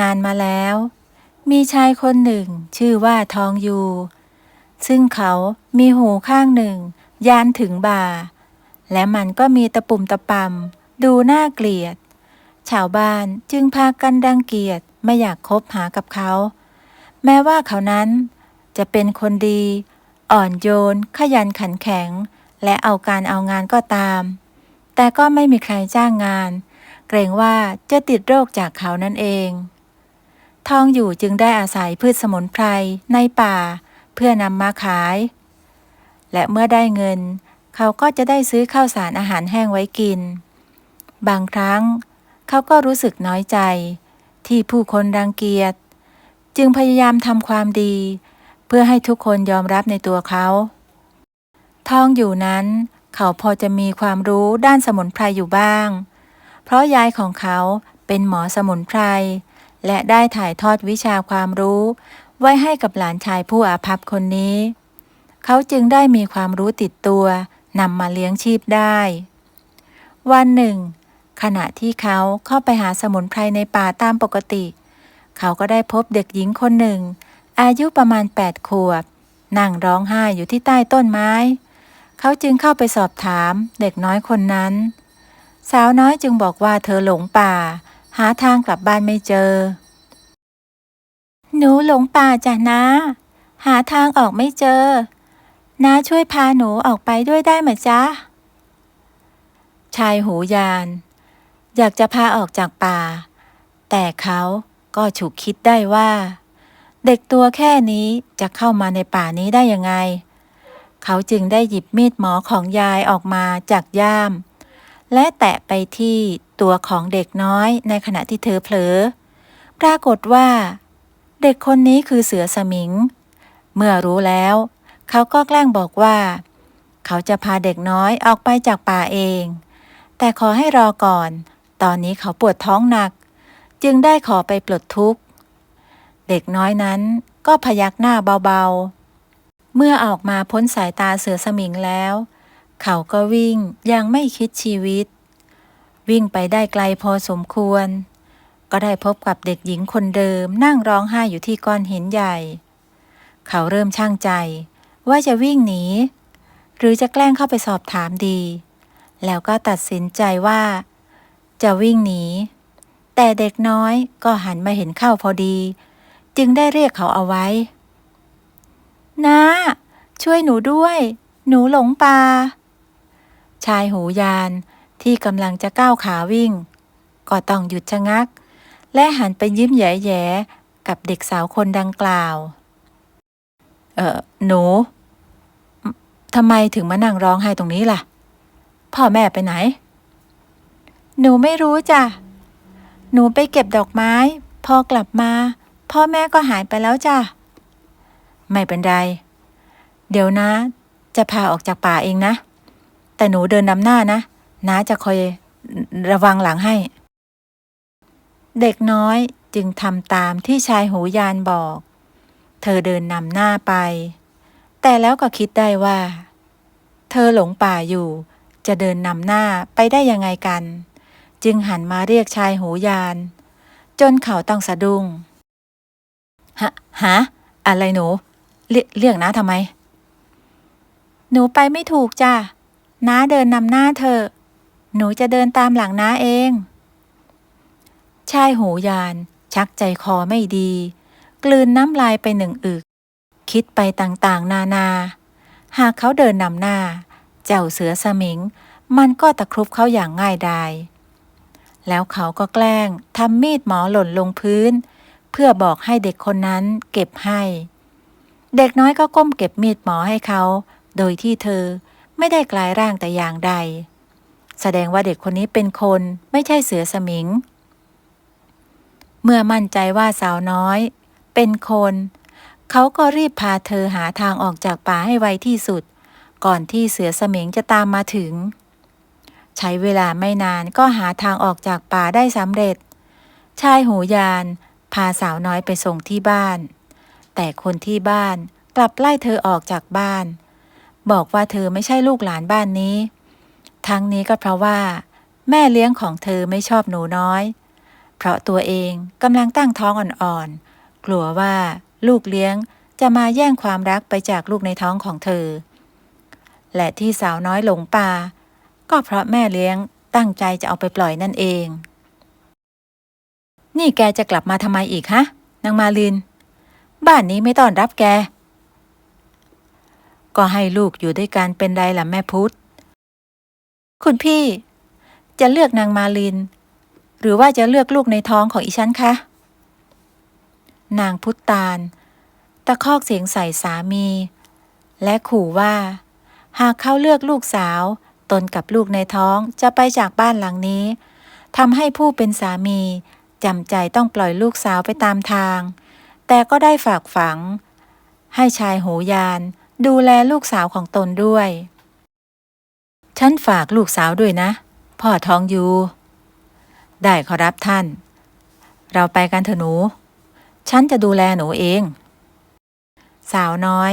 นานมาแล้ว มีชายคนหนึ่ง ชื่อว่าทองยู ซึ่งเขามีหูข้างหนึ่ง ยานถึงบ่า และมันก็มีตะปุ่มตะปำดูน่าเกลียด ชาวบ้านจึงพากันดังเกียจไม่อยากคบหากับเขา แม้ว่าเขานั้นจะเป็นคนดี อ่อนโยน ขยันขันแข็ง และเอาการเอางานก็ตาม แต่ก็ไม่มีใครจ้างงาน เกรงว่าจะติดโรคจากเขานั่นเอง ทองอยู่จึงได้อาศัยพืชสมุนไพรในป่า เพื่อนำมาขาย และเมื่อได้เงิน เขาก็จะได้ซื้อข้าวสารอาหารแห้งไว้กิน บางครั้ง เขาก็รู้สึกน้อยใจ ที่ผู้คนรังเกียจ จึงพยายามทำความดี เพื่อให้ทุกคนยอมรับในตัวเขา ทองอยู่นั้น เขาพอจะมีความรู้ด้านสมุนไพรอยู่บ้าง เพราะยายของเขาเป็นหมอสมุนไพร และได้ถ่ายทอดวิชาความรู้ ไว้ให้กับหลานชายผู้อาภัพคนนี้ เขาจึงได้มีความรู้ติดตัวนำมาเลี้ยงชีพได้ วันหนึ่ง ขณะที่เขาเข้าไปหาสมุนไพรในป่าตามปกติ เขาก็ได้พบเด็กหญิงคนหนึ่ง อายุประมาณแปดขวบ นั่งร้องไห้อยู่ที่ใต้ต้นไม้ เขาจึงเข้าไปสอบถามเด็กน้อยคนนั้น สาวน้อยจึงบอกว่าเธอหลงป่า หาทางกลับบ้านไม่เจอ หนูหลงป่าจ้ะนะหาทางออกไม่เจอน้าช่วยพาหนูออกไปด้วยได้ไหมจ๊ะ ชายหูยาน อยากจะพาออกจากป่า แต่เขาก็ฉุกคิดได้ว่า เด็กตัวแค่นี้จะเข้ามาในป่านี้ได้ยังไง เขาจึงได้หยิบมีดหมอของยายออกมาจากย่าม และแตะไปที่ ตัวของเด็กน้อยในขณะที่เธอเผลอ ปรากฏว่า เด็กคนนี้คือเสือสมิง เมื่อรู้แล้ว เขาก็แกล้งบอกว่า เขาจะพาเด็กน้อยออกไปจากป่าเอง แต่ขอให้รอก่อน ตอนนี้เขาปวดท้องหนัก จึงได้ขอไปปลดทุกข์ เด็กน้อยนั้นก็พยักหน้าเบาๆ เมื่อออกมาพ้นสายตาเสือสมิงแล้ว เขาก็วิ่งอยังไม่คิดชีวิต วิ่งไปได้ไกลพอสมควร ก็ได้พบกับเด็กหญิงคนเดิมนั่งร้องไห้อยู่ที่ก้อนหินใหญ่ เขาเริ่มช่างใจ ว่าจะวิ่งหนี หรือจะแกล้งเข้าไปสอบถามดี แล้วก็ตัดสินใจว่า จะวิ่งหนี แต่เด็กน้อยก็หันมาเห็นเข้าพอดี จึงได้เรียกเขาเอาไว้นะช่วยหนูด้วย หนูหลงป่าชายหูยาน ที่กำลังจะก้าวขาวิ่ง ก็ต้องหยุดชะงัก และหันไปยิ้มแย่ๆกับเด็กสาวคนดังกล่าว เออหนูทำไมถึงมานั่งร้องไห้ตรงนี้ล่ะ พ่อแม่ไปไหน หนูไม่รู้จ้ะ หนูไปเก็บดอกไม้ พอกลับมา พ่อแม่ก็หายไปแล้วจ้ะ ไม่เป็นไร เดี๋ยวนะ จะพาออกจากป่าเองนะ แต่หนูเดินนำหน้านะ น้าจะคอยระวังหลังให้ เด็กน้อยจึงทำตามที่ชายหูยานบอก เธอเดินนำหน้าไป แต่แล้วก็คิดได้ว่า เธอหลงป่าอยู่ จะเดินนำหน้าไปได้ยังไงกัน จึงหันมาเรียกชายหูยาน จนเขาต้องสะดุ้งฮะฮะอะไรหนู เรียเรียกนะทำไม หนูไปไม่ถูกจ้ะน้าเดินนำหน้าเธอ หนูจะเดินตามหลังน้าเอง ชายหูยาน ชักใจคอไม่ดี กลืนน้ำลายไปหนึ่งอึก คิดไปต่างๆ นานา หากเขาเดินนำหน้า เจ้าเสือสมิง มันก็ตะครุบเขาอย่างง่ายดาย แล้วเขาก็แกล้งทำมีดหมอหล่นลงพื้น เพื่อบอกให้เด็กคนนั้นเก็บให้ เด็กน้อยก็ก้มเก็บมีดหมอให้เขา โดยที่เธอไม่ได้กลายร่างแต่อย่างใด แสดงว่าเด็กคนนี้เป็นคนไม่ใช่เสือสมิง เมื่อมั่นใจว่าสาวน้อย เป็นคน เขาก็รีบพาเธอหาทางออกจากป่าให้ไวที่สุด ก่อนที่เสือสมิงจะตามมาถึง ใช้เวลาไม่นานก็หาทางออกจากป่าได้สำเร็จ ชายหูยาน พาสาวน้อยไปส่งที่บ้าน แต่คนที่บ้านกลับไล่เธอออกจากบ้าน บอกว่าเธอไม่ใช่ลูกหลานบ้านนี้ ทั้งนี้ก็เพราะว่า แม่เลี้ยงของเธอไม่ชอบหนูน้อย เพราะตัวเองกำลังตั้งท้องอ่อนๆ กลัวว่าลูกเลี้ยงจะมาแย่งความรักไปจากลูกในท้องของเธอ และที่สาวน้อยหลงป่า ก็เพราะแม่เลี้ยงตั้งใจจะเอาไปปล่อยนั่นเอง นี่แกจะกลับมาทำไมอีกฮะนางมาลิน บ้านนี้ไม่ต้อนรับแก ก็ให้ลูกอยู่ด้วยกันเป็นไรล่ะแม่พุธ คุณพี่ จะเลือกนางมาลิน หรือว่าจะเลือกลูกในท้องของอีฉันคะ นางพุทธตาล ตะคอกเสียงใส่สามี และขู่ว่า หากเขาเลือกลูกสาว ตนกับลูกในท้องจะไปจากบ้านหลังนี้ทำให้ผู้เป็นสามีจำใจต้องปล่อยลูกสาวไปตามทาง แต่ก็ได้ฝากฝัง ให้ชายหูยาน ดูแลลูกสาวของตนด้วย ฉันฝากลูกสาวด้วยนะ พ่อท้องอยู่ ได้ขอรับท่าน เราไปกันเถอะหนู ฉันจะดูแลหนูเอง สาวน้อย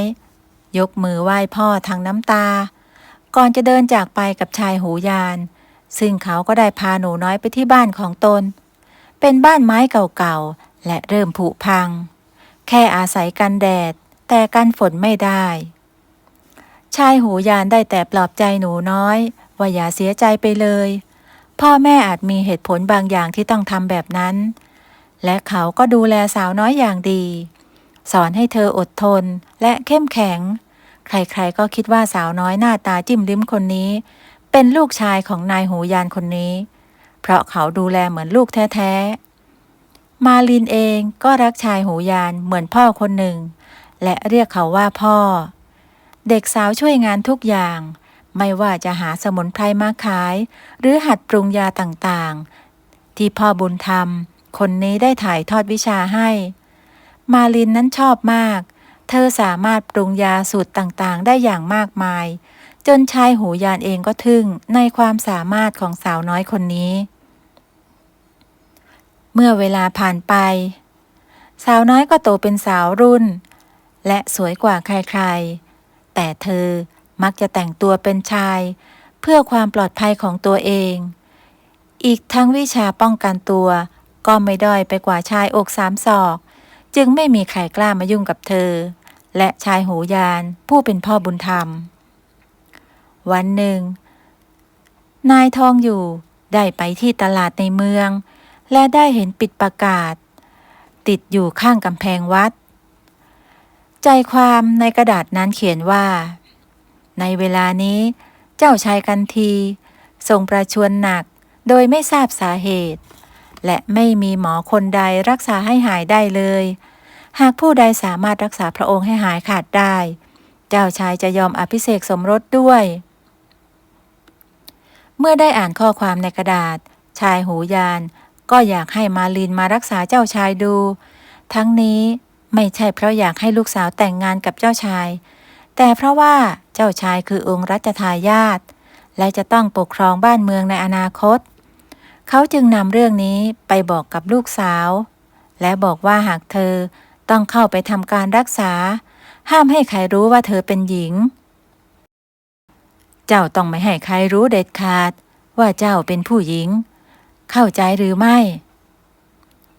ยกมือไหว้พ่อทางน้ำตา ก่อนจะเดินจากไปกับชายหูยาน ซึ่งเขาก็ได้พาหนูน้อยไปที่บ้านของตน เป็นบ้านไม้เก่าๆ และเริ่มผุพัง แค่อาศัยกันแดด แต่กันฝนไม่ได้ ชายหูยานได้แต่ปลอบใจหนูน้อย ว่าอย่าเสียใจไปเลย พ่อแม่อาจมีเหตุผลบางอย่างที่ต้องทำแบบนั้น และเขาก็ดูแลสาวน้อยอย่างดี สอนให้เธออดทนและเข้มแข็ง ใครๆก็คิดว่าสาวน้อยหน้าตาจิ้มลิ้มคนนี้ เป็นลูกชายของนายหูยานคนนี้ เพราะเขาดูแลเหมือนลูกแท้ๆ มาลินเองก็รักชายหูยานเหมือนพ่อคนหนึ่ง และเรียกเขาว่าพ่อ เด็กสาวช่วยงานทุกอย่าง ไม่ว่าจะหาสมุนไพรมาขาย หรือหัดปรุงยาต่างๆ ที่พ่อบุญธรรม คนนี้ได้ถ่ายทอดวิชาให้ มาลินนั้นชอบมาก เธอสามารถปรุงยาสูตรต่างๆ ได้อย่างมากมาย จนชายหูยานเองก็ทึ่งในความสามารถของสาวน้อยคนนี้ เมื่อเวลาผ่านไป สาวน้อยก็โตเป็นสาวรุ่น และสวยกว่าใครๆ แต่เธอมักจะแต่งตัวเป็นชาย เพื่อความปลอดภัยของตัวเอง อีกทั้งวิชาป้องกันตัว ก็ไม่ด้อยไปกว่าชายอกสามศอก จึงไม่มีใครกล้ามายุ่งกับเธอ และชายหูยานผู้เป็นพ่อบุญธรรม วันหนึ่ง นายทองอยู่ได้ไปที่ตลาดในเมือง และได้เห็นปิดประกาศ ติดอยู่ข้างกำแพงวัด ใจความในกระดาษนั้นเขียนว่า ในเวลานี้ เจ้าชายกันทีทรงประชวรหนักโดยไม่ทราบสาเหตุ และไม่มีหมอคนใดรักษาให้หายได้เลย หากผู้ใดสามารถรักษาพระองค์ให้หายขาดได้ เจ้าชายจะยอมอภิเษกสมรสด้วย เมื่อได้อ่านข้อความในกระดาษ ชายหูยานก็อยากให้มาลินมารักษาเจ้าชายดู ทั้งนี้ ไม่ใช่เพราะอยากให้ลูกสาวแต่งงานกับเจ้าชาย แต่เพราะว่าเจ้าชายคือองค์รัชทายาทและจะต้องปกครองบ้านเมืองในอนาคต เขาจึงนำเรื่องนี้ไปบอกกับลูกสาว และบอกว่าหากเธอต้องเข้าไปทำการรักษา ห้ามให้ใครรู้ว่าเธอเป็นหญิง เจ้าต้องไม่ให้ใครรู้เด็ดขาด ว่าเจ้าเป็นผู้หญิง เข้าใจหรือไม่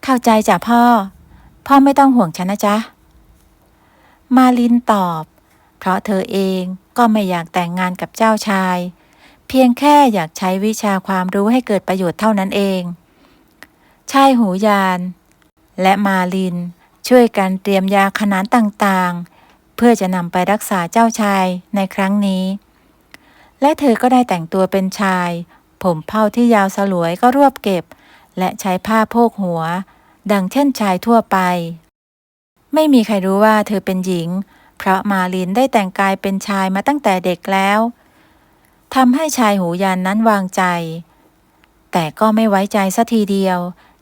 เข้าใจจ้ะพ่อ พ่อไม่ต้องห่วงฉันนะจ๊ะ มาลินตอบ เพราะเธอเองก็ไม่อยากแต่งงานกับเจ้าชาย เพียงแค่อยากใช้วิชาความรู้ให้เกิดประโยชน์เท่านั้นเอง ชายหูยาน และมาลินช่วยกันเตรียมยาขนานต่างๆ เพื่อจะนำไปรักษาเจ้าชายในครั้งนี้ และเธอก็ได้แต่งตัวเป็นชาย ผมเผ้าที่ยาวสลวยก็รวบเก็บ และใช้ผ้าโพกหัว ดังเช่นชายทั่วไป ไม่มีใครรู้ว่าเธอเป็นหญิง เพราะมาลินได้แต่งกายเป็นชายมาตั้งแต่เด็กแล้วทำให้ชายหูยันนั้นวางใจ แต่ก็ไม่ไว้ใจสัทีเดียว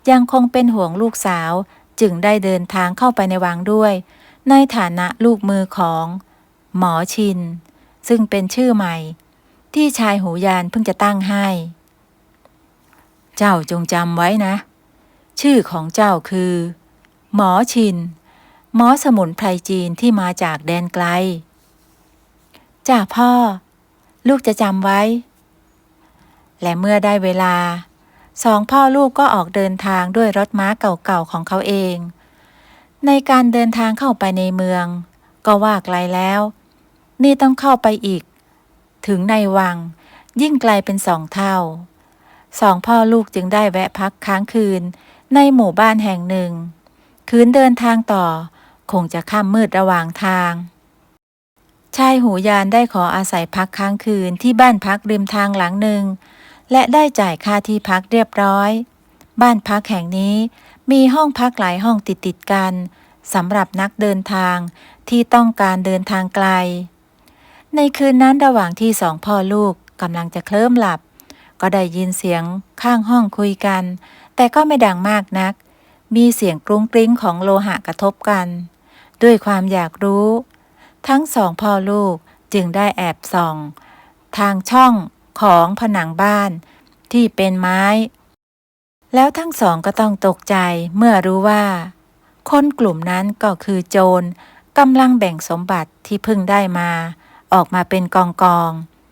ยังคงเป็นห่วงลูกสาวจึงได้เดินทางเข้าไปในวังด้วย ในฐานะลูกมือของ หมอชิน ซึ่งเป็นชื่อใหม่ ที่ชายหูยานเพิ่งจะตั้งให้ เจ้าจงจำไว้นะ ชื่อของเจ้าคือ หมอชิน หมอสมุนไพรจีนที่มาจากแดนไกล จ้าพ่อ ลูกจะจำไว้ และเมื่อได้เวลา สองพ่อลูกก็ออกเดินทางด้วยรถม้าเก่าๆของเขาเอง ในการเดินทางเข้าไปในเมือง ก็ว่าไกลแล้ว นี่ต้องเข้าไปอีก ถึงในวัง ยิ่งไกลเป็นสองเท่าสองพ่อลูกจึงได้แวะพักค้างคืน ในหมู่บ้านแห่งหนึ่ง คืนเดินทางต่อ คงจะค่ำมืดระหว่างทาง ชายหูยานได้ขออาศัยพักค้างคืนที่บ้านพักริมทางหลังหนึ่ง และได้จ่ายค่าที่พักเรียบร้อย บ้านพักแห่งนี้มีห้องพักหลายห้องติดติดกันสำหรับนักเดินทางที่ต้องการเดินทางไกล ในคืนนั้นระหว่างที่สองพ่อลูกกำลังจะเคลิ้มหลับ ก็ได้ยินเสียงข้างห้องคุยกัน แต่ก็ไม่ดังมากนัก มีเสียงกรุ้งกริ้งของโลหะกระทบกัน ด้วยความอยากรู้ ทั้งสองพ่อลูกจึงได้แอบส่อง ทางช่องของผนังบ้านที่เป็นไม้ แล้วทั้งสองก็ต้องตกใจเมื่อรู้ว่า คนกลุ่มนั้นก็คือโจรกำลังแบ่งสมบัติที่เพิ่งได้มา ออกมาเป็นกองกอง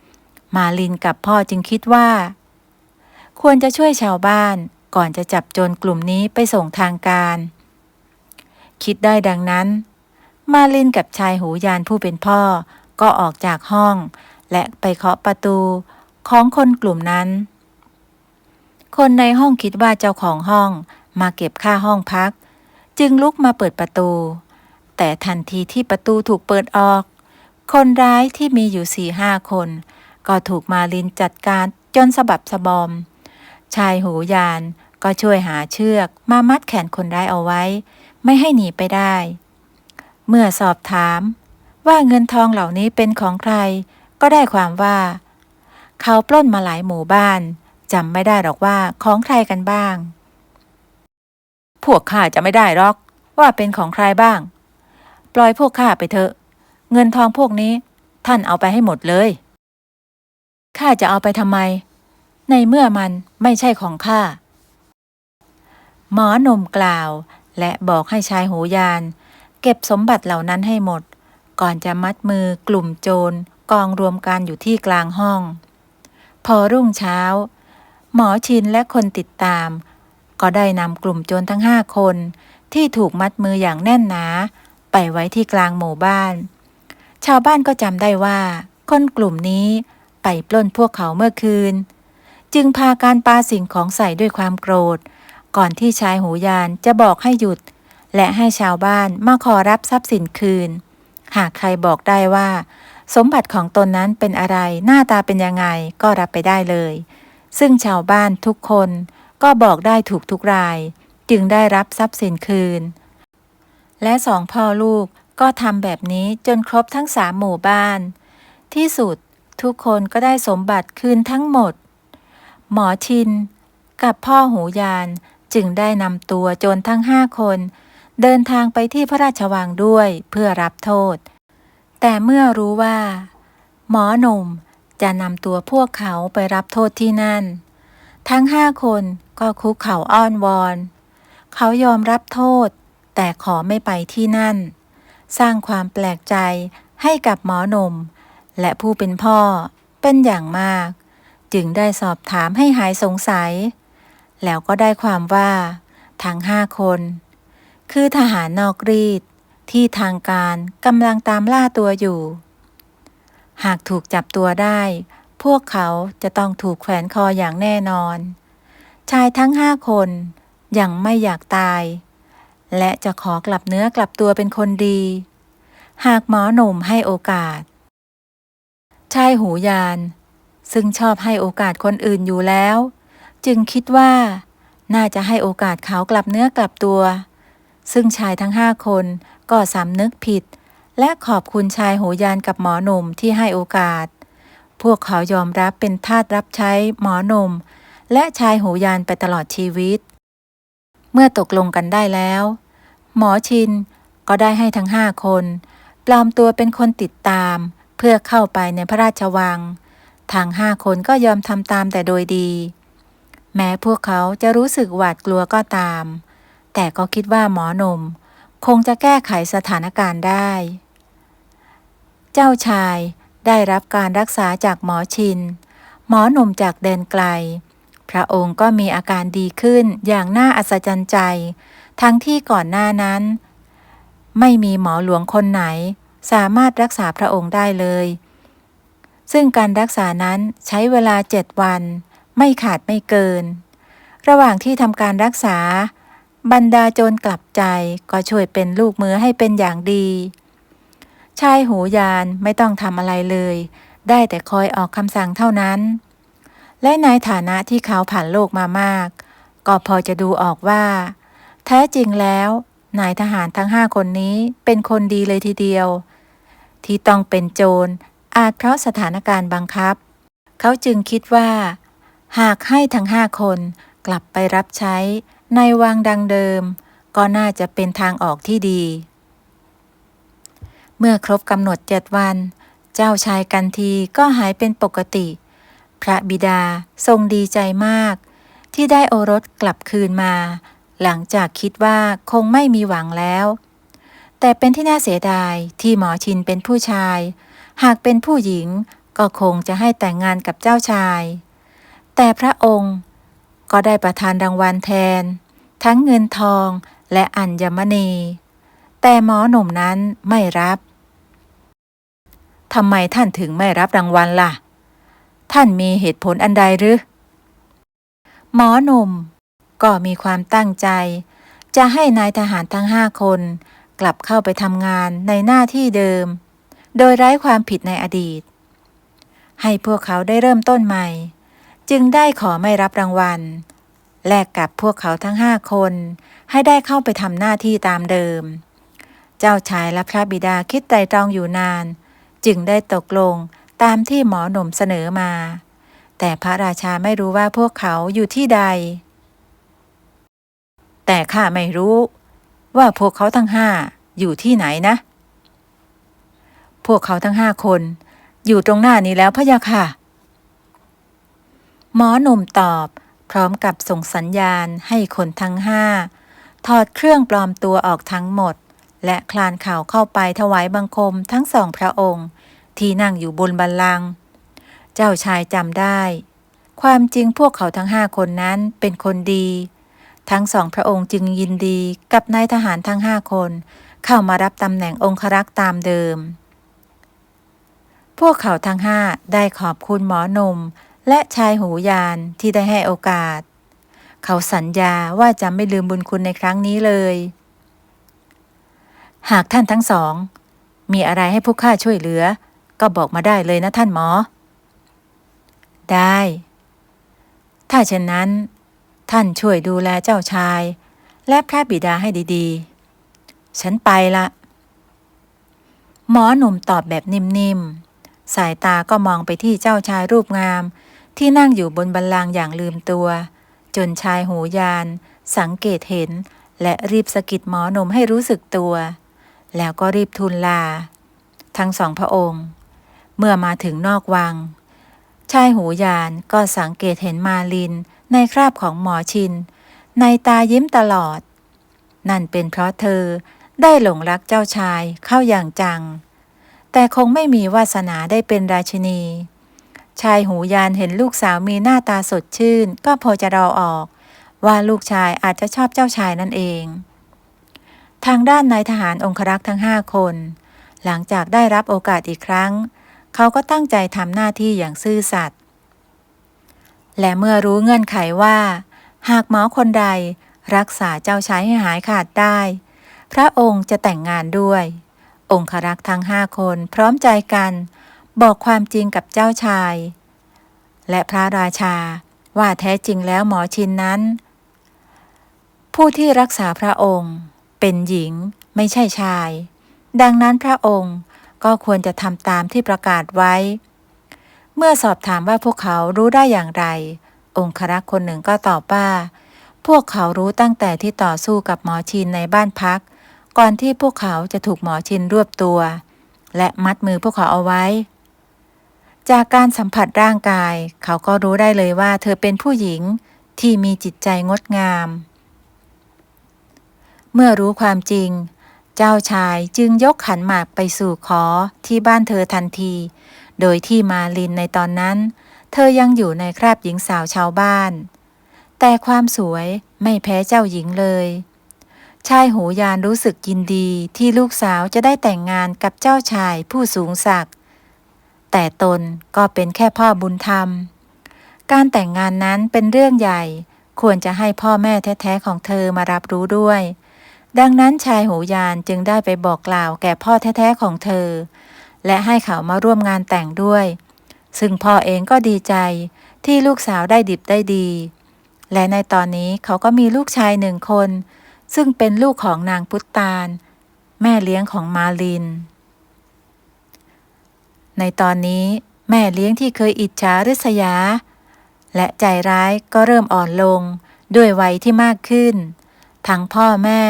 ๆมาลินกับพ่อจึงคิดว่า ควรจะช่วยชาวบ้าน ก่อนจะจับโจรกลุ่มนี้ไปส่งทางการ คิดได้ดังนั้น มาลินกับชายหูยานผู้เป็นพ่อก็ออกจากห้อง และไปเคาะประตูของคนกลุ่มนั้น คนในห้องคิดว่าเจ้าของห้องมาเก็บค่าห้องพัก จึงลุกมาเปิดประตู แต่ทันทีที่ประตูถูกเปิดออก คนร้ายที่มีอยู่สี่ห้าคน ก็ถูกมาลินจัดการจนสะบับสะบอม ชายหูยาน ก็ช่วยหาเชือกมามัดแขนคนร้ายเอาไว้ ไม่ให้หนีไปได้ เมื่อสอบถาม ว่าเงินทองเหล่านี้เป็นของใคร ก็ได้ความว่า เขาปล้นมาหลายหมู่บ้านจำไม่ได้หรอกว่าของใครกันบ้าง พวกข้าจะไม่ได้หรอก ว่าเป็นของใครบ้าง ปล่อยพวกข้าไปเถอะ เงินทองพวกนี้ ท่านเอาไปให้หมดเลยข้าจะเอาไปทำไม ในเมื่อมันไม่ใช่ของข้า หมอนมกล่าว และบอกให้ชายหูยาน เก็บสมบัติเหล่านั้นให้หมด ก่อนจะมัดมือกลุ่มโจรกองรวมกันอยู่ที่กลางห้อง พอรุ่งเช้า หมอชินและคนติดตาม ก็ได้นำกลุ่มโจรทั้งห้าคน ที่ถูกมัดมืออย่างแน่นหนา ไปไว้ที่กลางหมู่บ้าน ชาวบ้านก็จำได้ว่า คนกลุ่มนี้ไปปล้นพวกเขาเมื่อคืน จึงพาการปาสิ่งของใส่ด้วยความโกรธ ก่อนที่ชายหูยานจะบอกให้หยุด และให้ชาวบ้านมาขอรับทรัพย์สินคืน หากใครบอกได้ว่า สมบัติของตนนั้นเป็นอะไรหน้าตาเป็นยังไงก็รับไปได้เลย ซึ่งชาวบ้านทุกคนก็บอกได้ถูกทุกราย จึงได้รับทรัพย์สินคืน และสองพ่อลูกก็ทำแบบนี้จนครบทั้งสามหมู่บ้าน ที่สุดทุกคนก็ได้สมบัติคืนทั้งหมด หมอชิน กับพ่อหูยาน จึงได้นำตัวโจรทั้งห้าคน เดินทางไปที่พระราชวังด้วยเพื่อรับโทษ แต่เมื่อรู้ว่า หมอหนุ่มจะนำตัวพวกเขาไปรับโทษที่นั่น ทั้งห้าคนก็คุกเข่าอ้อนวอน เขายอมรับโทษ แต่ขอไม่ไปที่นั่น สร้างความแปลกใจให้กับหมอหนุ่ม และผู้เป็นพ่อเป็นอย่างมาก จึงได้สอบถามให้หายสงสัย แล้วก็ได้ความว่า ทั้งห้าคน คือทหารนอกรีดที่ทางการกำลังตามล่าตัวอยู่ หากถูกจับตัวได้ พวกเขาจะต้องถูกแขวนคออย่างแน่นอน ชายทั้งห้าคนยังไม่อยากตาย และจะขอกลับเนื้อกลับตัวเป็นคนดี หากหมอหนุ่มให้โอกาส ชายหูยาน ซึ่งชอบให้โอกาสคนอื่นอยู่แล้ว จึงคิดว่า น่าจะให้โอกาสเขากลับเนื้อกลับตัว ซึ่งชายทั้งห้าคนก็สำนึกผิด และขอบคุณชายหูยานกับหมอหนุ่มที่ให้โอกาส พวกเขายอมรับเป็นทาสรับใช้หมอหนุ่ม และชายหูยานไปตลอดชีวิต เมื่อตกลงกันได้แล้ว หมอชินก็ได้ให้ทั้งห้าคน ปลอมตัวเป็นคนติดตาม เพื่อเข้าไปในพระราชวังทั้งห้าคนก็ยอมทำตามแต่โดยดี แม้พวกเขาจะรู้สึกหวาดกลัวก็ตาม แต่ก็คิดว่าหมอหนุ่ม คงจะแก้ไขสถานการณ์ได้ เจ้าชายได้รับการรักษาจากหมอชิน หมอหนุ่มจากแดนไกล พระองค์ก็มีอาการดีขึ้นอย่างน่าอัศจรรย์ใจ ทั้งที่ก่อนหน้านั้น ไม่มีหมอหลวงคนไหน สามารถรักษาพระองค์ได้เลย ซึ่งการรักษานั้นใช้เวลาเจ็ดวัน ไม่ขาดไม่เกิน ระหว่างที่ทำการรักษา บรรดาโจรกลับใจก็ช่วยเป็นลูกมือให้เป็นอย่างดี ชายหูยานไม่ต้องทำอะไรเลย ได้แต่คอยออกคำสั่งเท่านั้น และในฐานะที่เขาผ่านโลกมามาก ก็พอจะดูออกว่า แท้จริงแล้วนายทหารทั้งห้าคนนี้เป็นคนดีเลยทีเดียว ที่ต้องเป็นโจรอาจเพราะสถานการณ์บังคับ เขาจึงคิดว่า หากให้ทั้งห้าคนกลับไปรับใช้ในวังดังเดิม ก็น่าจะเป็นทางออกที่ดี เมื่อครบกำหนดเจ็ดวัน เจ้าชายกันทีก็หายเป็นปกติ พระบิดาทรงดีใจมาก ที่ได้โอรสกลับคืนมา หลังจากคิดว่าคงไม่มีหวังแล้ว แต่เป็นที่น่าเสียดายที่หมอชินเป็นผู้ชาย หากเป็นผู้หญิงก็คงจะให้แต่งงานกับเจ้าชาย แต่พระองค์ก็ได้ประทานรางวัลแทน ทั้งเงินทองและอัญมณี แต่หมอหนุ่มนั้นไม่รับทำไมท่านถึงไม่รับรางวัลล่ะ ท่านมีเหตุผลอันใดหรือ หมอหนุ่มก็มีความตั้งใจ จะให้นายทหารทั้งห้าคน กลับเข้าไปทำงานในหน้าที่เดิม โดยไร้ความผิดในอดีต ให้พวกเขาได้เริ่มต้นใหม่ จึงได้ขอไม่รับรางวัล แลกกับพวกเขาทั้งห้าคน ให้ได้เข้าไปทำหน้าที่ตามเดิม เจ้าชายและพระบิดาคิดไตรตรองอยู่นาน จึงได้ตกลงตามที่หมอหนุ่มเสนอมา แต่พระราชาไม่รู้ว่าพวกเขาอยู่ที่ใด แต่ข้าไม่รู้ ว่าพวกเขาทั้งห้าอยู่ที่ไหนนะ พวกเขาทั้งห้าคน อยู่ตรงหน้านี้แล้วพะยะค่ะ หมอหนุ่มตอบ พร้อมกับส่งสัญญาณให้คนทั้งห้าถอดเครื่องปลอมตัวออกทั้งหมด และคลานข่าวเข้าไปถวายบังคมทั้งสองพระองค์ ที่นั่งอยู่บนบัลลังก์เจ้าชายจำได้ ความจริงพวกเขาทั้งห้าคนนั้นเป็นคนดี ทั้งสองพระองค์จึงยินดีกับนายทหารทั้งห้าคน เข้ามารับตำแหน่งองครักษ์ตามเดิม พวกเขาทั้งห้าได้ขอบคุณหมอหนุ่ม และชายหูยานที่ได้ให้โอกาส เขาสัญญาว่าจะไม่ลืมบุญคุณในครั้งนี้เลย หากท่านทั้งสอง มีอะไรให้พวกข้าช่วยเหลือ ก็บอกมาได้เลยนะท่านหมอ ได้ ถ้าเช่นนั้น ท่านช่วยดูแลเจ้าชาย และพระบิดาให้ดีๆ ฉันไปละหมอหนุ่มตอบแบบนิ่มๆ สายตาก็มองไปที่เจ้าชายรูปงาม ที่นั่งอยู่บนบัลลังอย่างลืมตัว จนชายหูยาน สังเกตเห็น และรีบสะกิดหมอหนุ่มให้รู้สึกตัว แล้วก็รีบทูลลา ทั้งสองพระองค์ เมื่อมาถึงนอกวัง ชายหูยานก็สังเกตเห็นมาลินในคราบของหมอชิน ในตายิ้มตลอด นั่นเป็นเพราะเธอได้หลงรักเจ้าชายเข้าอย่างจัง แต่คงไม่มีวาสนาได้เป็นราชินี ชายหูยานเห็นลูกสาวมีหน้าตาสดชื่น ก็พอจะเดาออก ว่าลูกชายอาจจะชอบเจ้าชายนั่นเอง ทางด้านนายทหารองครักษ์ทั้งห้าคน หลังจากได้รับโอกาสอีกครั้ง เขาก็ตั้งใจทำหน้าที่อย่างซื่อสัตย์และเมื่อรู้เงื่อนไขว่า หากหมอคนใดรักษาเจ้าชายให้หายขาดได้ พระองค์จะแต่งงานด้วย องครักษ์ทั้งห้าคนพร้อมใจกัน บอกความจริงกับเจ้าชาย และพระราชาว่าแท้จริงแล้วหมอชินนั้น ผู้ที่รักษาพระองค์ เป็นหญิงไม่ใช่ชาย ดังนั้นพระองค์ก็ควรจะทำตามที่ประกาศไว้ เมื่อสอบถามว่าพวกเขารู้ได้อย่างไร องครักษ์คนหนึ่งก็ตอบว่า พวกเขารู้ตั้งแต่ที่ต่อสู้กับหมอชินในบ้านพัก ก่อนที่พวกเขาจะถูกหมอชินรวบตัว และมัดมือพวกเขาเอาไว้ จากการสัมผัสร่างกาย เขาก็รู้ได้เลยว่า เธอเป็นผู้หญิงที่มีจิตใจงดงาม เมื่อรู้ความจริง เจ้าชายจึงยกขันหมากไปสู่ขอที่บ้านเธอทันที โดยที่มาลินในตอนนั้น เธอยังอยู่ในคราบหญิงสาวชาวบ้าน แต่ความสวยไม่แพ้เจ้าหญิงเลยชายหูยานรู้สึกยินดีที่ลูกสาวจะได้แต่งงานกับเจ้าชายผู้สูงศักดิ์ แต่ตนก็เป็นแค่พ่อบุญธรรม การแต่งงานนั้นเป็นเรื่องใหญ่ ควรจะให้พ่อแม่แท้ๆของเธอมารับรู้ด้วย ดังนั้นชายหูยานจึงได้ไปบอกกล่าวแก่พ่อแท้ๆของเธอ และให้เขามาร่วมงานแต่งด้วย ซึ่งพ่อเองก็ดีใจที่ลูกสาวได้ดิบได้ดี และในตอนนี้เขาก็มีลูกชายหนึ่งคน ซึ่งเป็นลูกของนางพุตตาน แม่เลี้ยงของมาลิน ในตอนนี้แม่เลี้ยงที่เคยอิจฉาริษยา และใจร้ายก็เริ่มอ่อนลงด้วยวัยที่มากขึ้น ทั้งพ่อแม่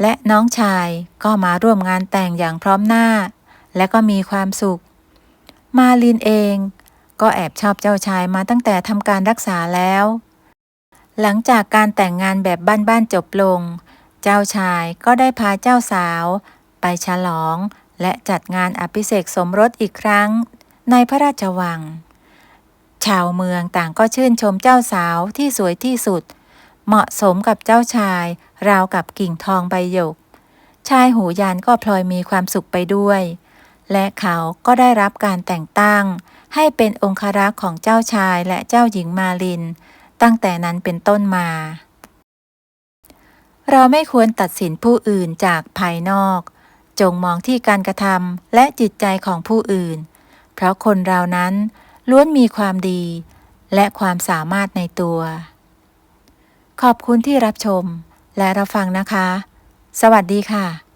และน้องชายก็มาร่วมงานแต่งอย่างพร้อมหน้า และก็มีความสุข มาลินเองก็แอบชอบเจ้าชายมาตั้งแต่ทำการรักษาแล้ว หลังจากการแต่งงานแบบบ้านๆจบลง เจ้าชายก็ได้พาเจ้าสาว ไปฉลอง และจัดงานอภิเษกสมรสอีกครั้ง ในพระราชวัง ชาวเมืองต่างก็ชื่นชมเจ้าสาวที่สวยที่สุด เหมาะสมกับเจ้าชาย ราวกับกิ่งทองใบหยก ชายหูยานก็พลอยมีความสุขไปด้วย และเขาก็ได้รับการแต่งตั้ง ให้เป็นองครักษ์ของเจ้าชายและเจ้าหญิงมาลิน ตั้งแต่นั้นเป็นต้นมาเราไม่ควรตัดสินผู้อื่นจากภายนอก จงมองที่การกระทำและจิตใจของผู้อื่น เพราะคนเรานั้นล้วนมีความดี และความสามารถในตัว ขอบคุณที่รับชม และรับฟังนะคะ สวัสดีค่ะ